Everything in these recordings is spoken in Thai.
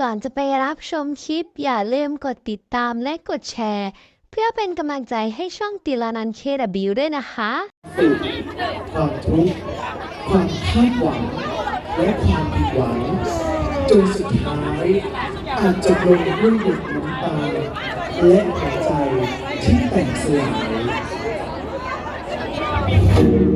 ก่อนจะไปรับชมคลิป อย่าลืมกดติดตามและกดแชร์ เพื่อเป็นกำลังใจให้ช่องติลานันเคดบิวด้วยนะคะสุขความทุกข์ความคาดหวังและความผิดหวังจนสุดท้ายอาจจะลงด้วยหยดน้ำตาและหัวใจที่แตกสลาย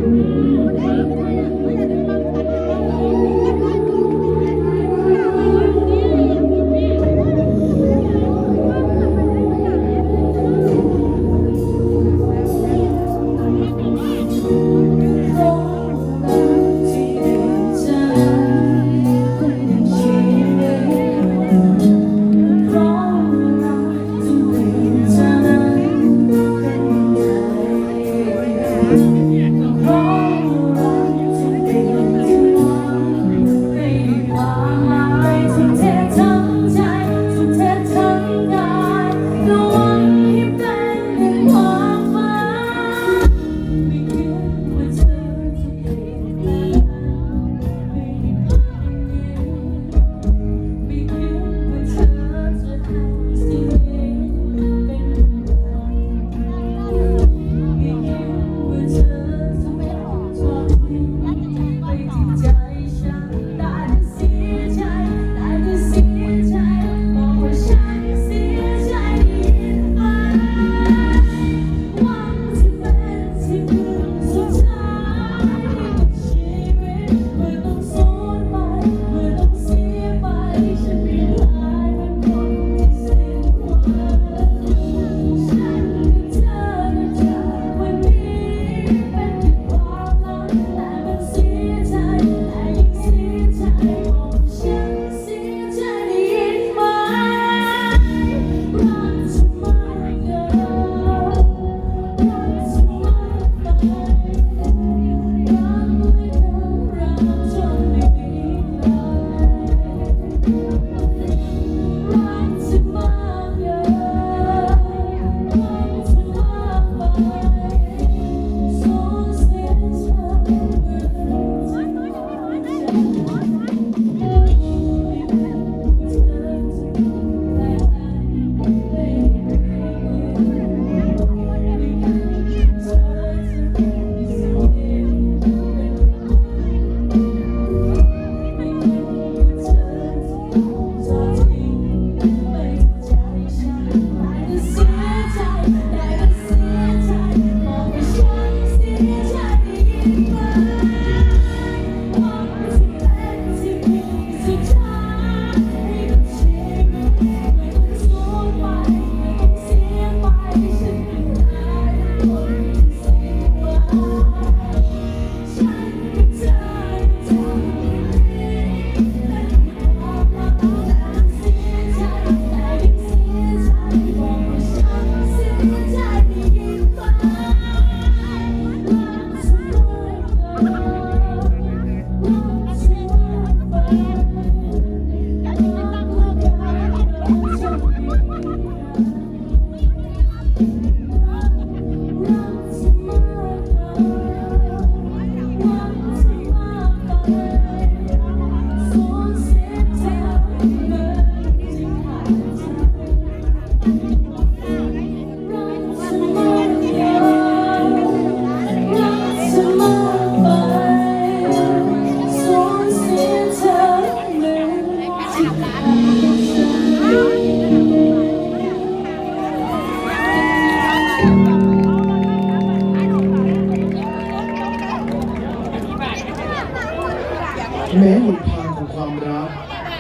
แม้หนทางของความรัก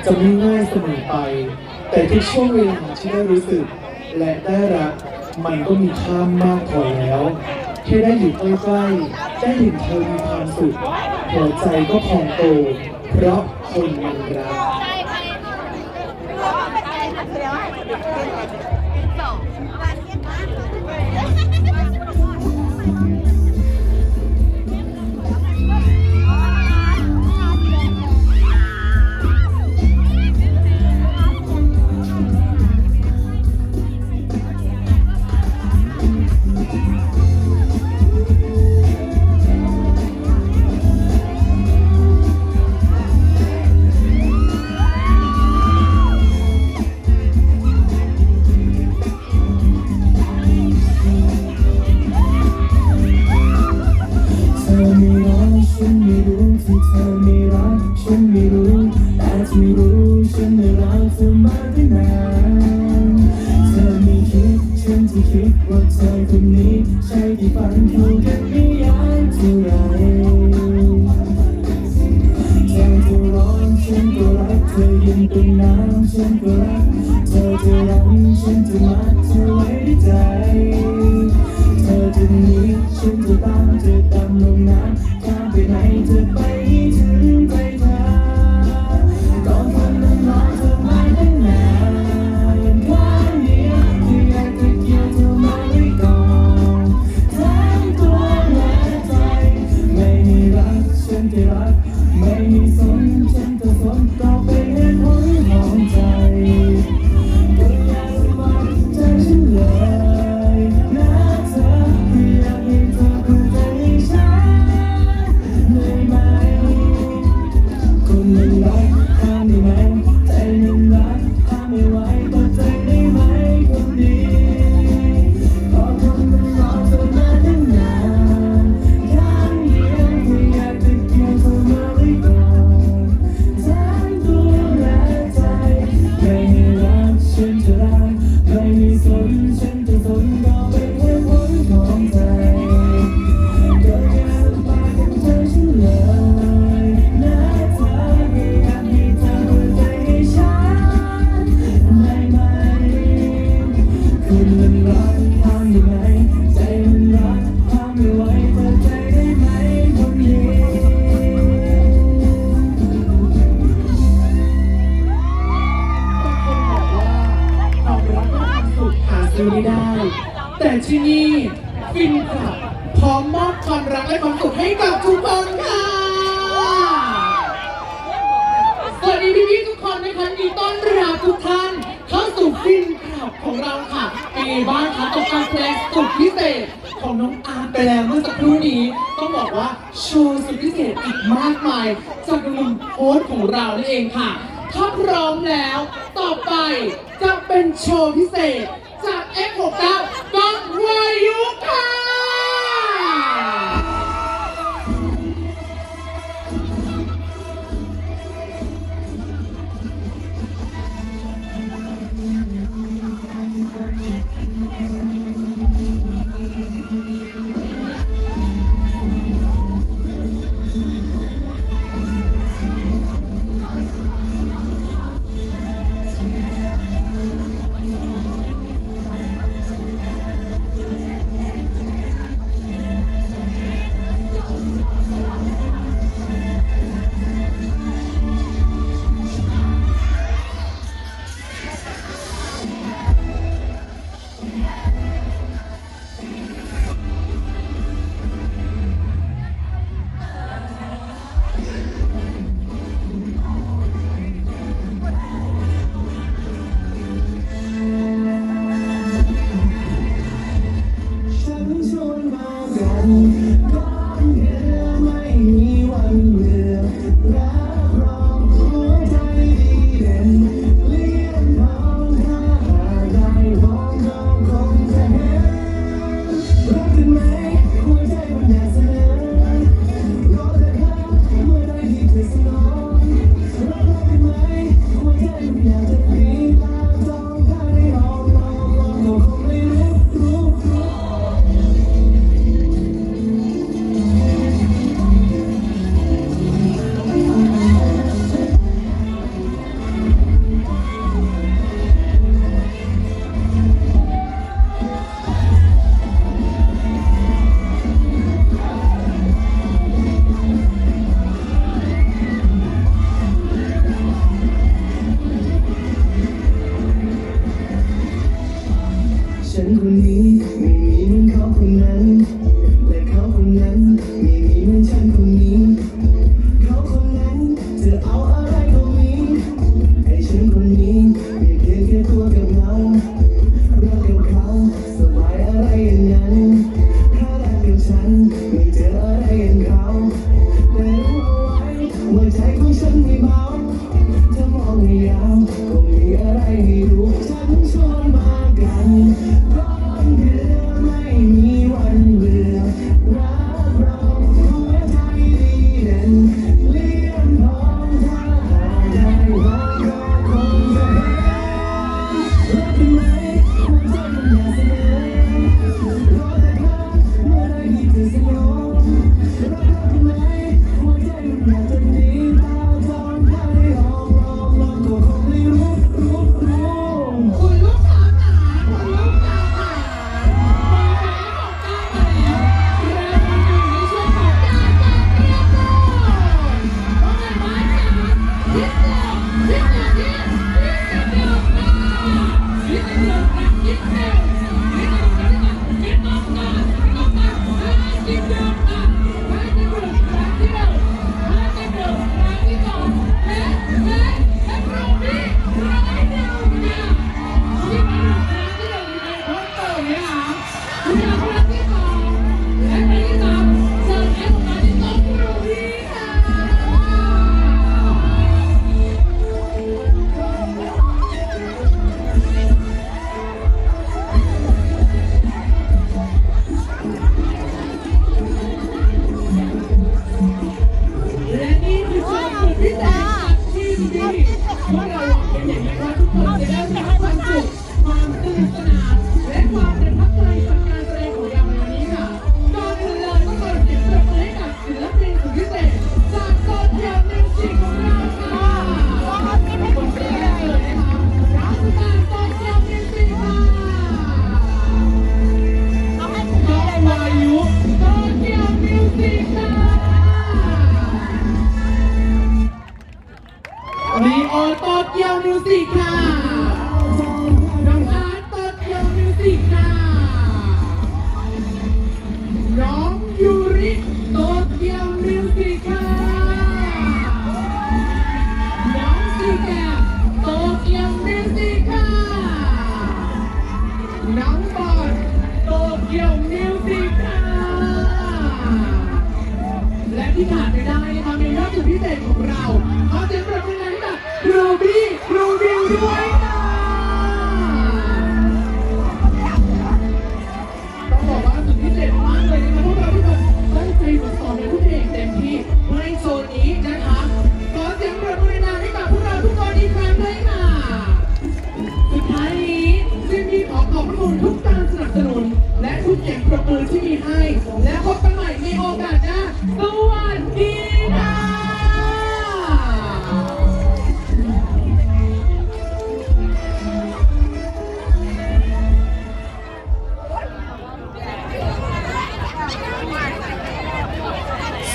จะไม่ง่ายเสมอไป แต่ทุกช่วงเวลาที่ได้รู้สึก และได้รัก มันก็มีค่ามากพอแล้วแค่ได้อยู่ใกล้ๆได้เห็นเธอมีความสุขหัวใจก็พองโต เพราะคนมันรักันก็รักเธอจะรักฉันจะมัดเธอไว้ในใจ เธอจะหนีฉันจะตามเธอตามลงน้ำข้ามไปไหนเธอไปถึงไปทางตอนคนนั้นรอเธอไม่ได้นานวันนี้ที่อยากจะเกี่ยวเธอมาไว้ก่อนทั้งตัวและใจ ไม่มีรักฉันจะรัก ไม่มีสนฉันจะสนต่อ ฟินค่ะพร้อมมอบความรักและความสุขให้กับทุกคนค่ะสวัสดีพี่ๆทุกคนนะคะดีต้อนรับทุกท่าน เข้าสู่ฟินคลับของเราค่ะเป็ไงบ้างคะกับการแสดงสุดพิเศษของน้องอาร์ตไปแล้วเมื่อสักครู่นี้ต้องบอกว่าโชว์สุดพิเศษอีกมากมายจากหนุ่มโพสต์ของเรานั่นเองค่ะถ้าพร้อมแล้ว ต่อไปจะเป็นโชว์พิเศษจาก F69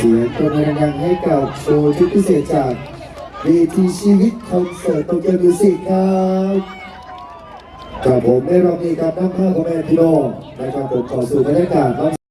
เสียงตัวเมืองดังให้กับโชว์ชุดพิเศษจากเวทีชีวิตคอนเสิร์ตโตเกียวมิวสิกครับกับผมได้รับนี้ครนั่งข้าวพ่อแม่พี่น้องนะครับผมขอสู่บรรยากาศ